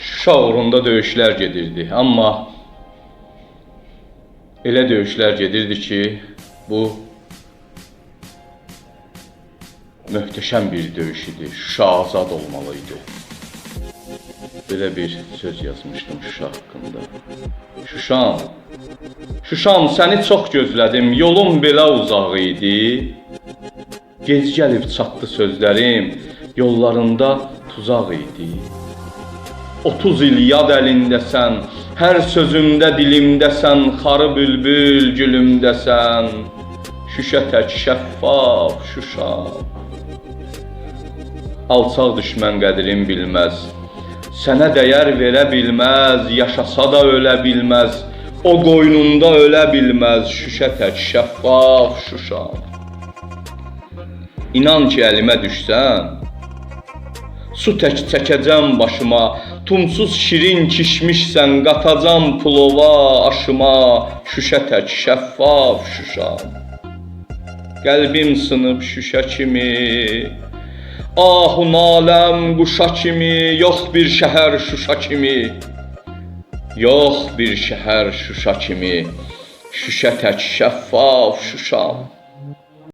Şuşa uğrunda döyüşlər gedirdi. Amma elə döyüşlər gedirdi ki, bu möhtəşəm bir döyüş idi. Şuşa azad olmalıydı. Belə bir söz yazmışdım Şuşa haqqında. Şuşam, Şuşam səni çox gözlədim. Yolum belə uzaq idi. Gec gəlib çatdı sözlərim, yollarında tuzaq idi. 30 il yad əlindəsən, hər sözümdə dilimdəsən, xarı bülbül gülümdəsən. Şüşə tək şəffaf Şuşa. Alçaq düşmən qədrin bilməz. Sənə dəyər verə bilməz, yaşasa da ölə bilməz. O qoynunda ölə bilməz. Şüşə tək şəffaf Şuşa. İnan ki əlimə düşsən, su tək çəkəcəm başıma, tumsuz şirin kişmişsən, qatacam pulova aşıma, şüşə tək şəffaf Şuşa. Qəlbim sınıb şüşə kimi, ahu naləm quşa kimi, yox bir şəhər Şuşa kimi. Yox bir şəhər Şuşa kimi, şüşə tək şəffaf Şuşam.